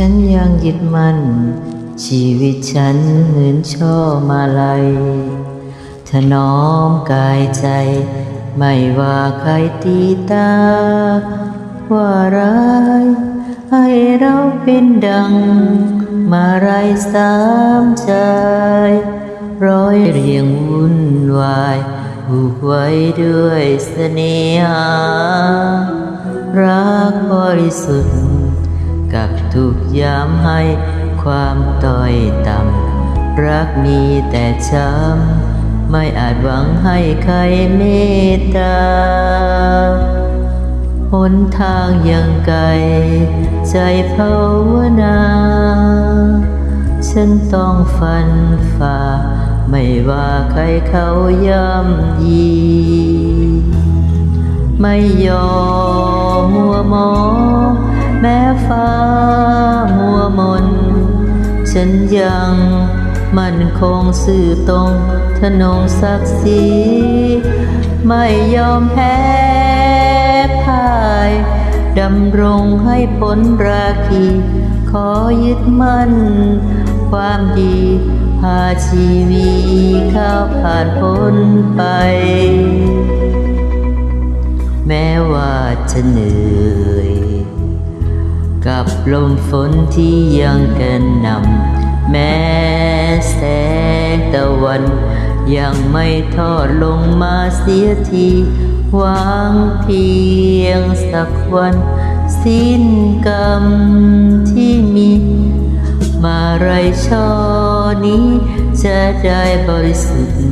ฉันยังยึดมั่น ชีวิตฉันเหมือนช่อมาลัยถนอมกายใจ ไม่ว่าใครตีตา ว่าร้ายให้เราเป็นดัง มาไรสามใจ ร้อยเรียงวุ่นวายผูกไว้ด้วยเสน่หารักบริสุทธิ์ กับทุกยามให้ความต้อยต่ำรักมีแต่ช้ำไม่อาจหวังให้ใครเมตตาหนทางยังไกล ใจภาวนา ฉันต้องฟันฝ่า ไม่ว่าใครเขาย่ำยี ไม่ยอมมัวมอง แม้ฟ้ามัวมน ฉันยังมั่นคงสื่อตรงทนงศักดิ์ศรีไม่ยอมแพ้พ่ายดำรงให้พ้นราคี ขอยึดมั่น ความดีพาชีวีข้าวผ่านพ้นไป แม้ว่าจะเหนื่อย ลมฝนที่ยังกันนำแม้แสงตะวัน ยังไม่ทอดลงมาเสียทีหวังเพียงสักวัน สิ้นกรรมที่มี มาไรช่อนี้จะได้บริสุทธิ์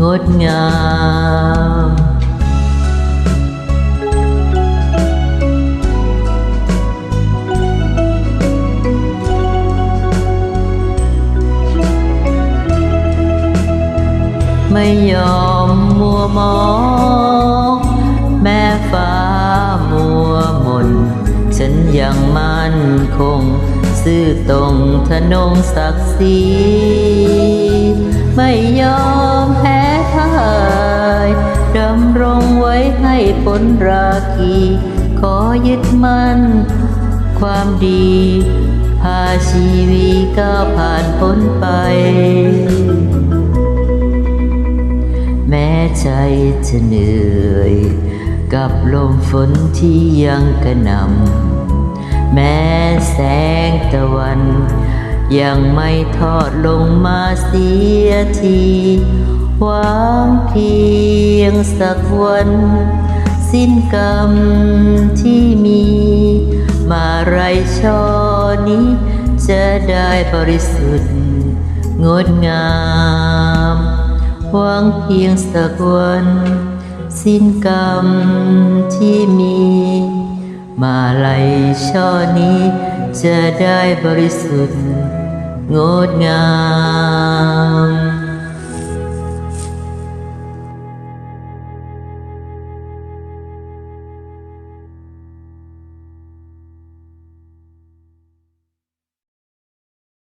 งดงาม ไม่ยอมมัวมองแม่ฟ้ามัวมน ฉันยังมั่นคง ซื่อตรงทนงศักดิ์ศรีไม่ยอมแพ้พ่ายดำรงไว้ให้ผลราคี ขอยึดมั่น ความดีพาชีวีก้าวผ่านพ้นไป จจะเหนื่อย กับลมฝนที่ยังกระหน่ำแม้แสงตะวัน ยังไม่ทอดลงมาเสียทีหวังเพียงสักวัน สิ้นกรรมที่มี มาไรช่อนี้ จะได้บริสุทธิ์งดงาม หวังเพียงสักวัน สิ้นกรรมที่มี มาลัยช่อนี้จะได้บริสุทธิ์งดงาม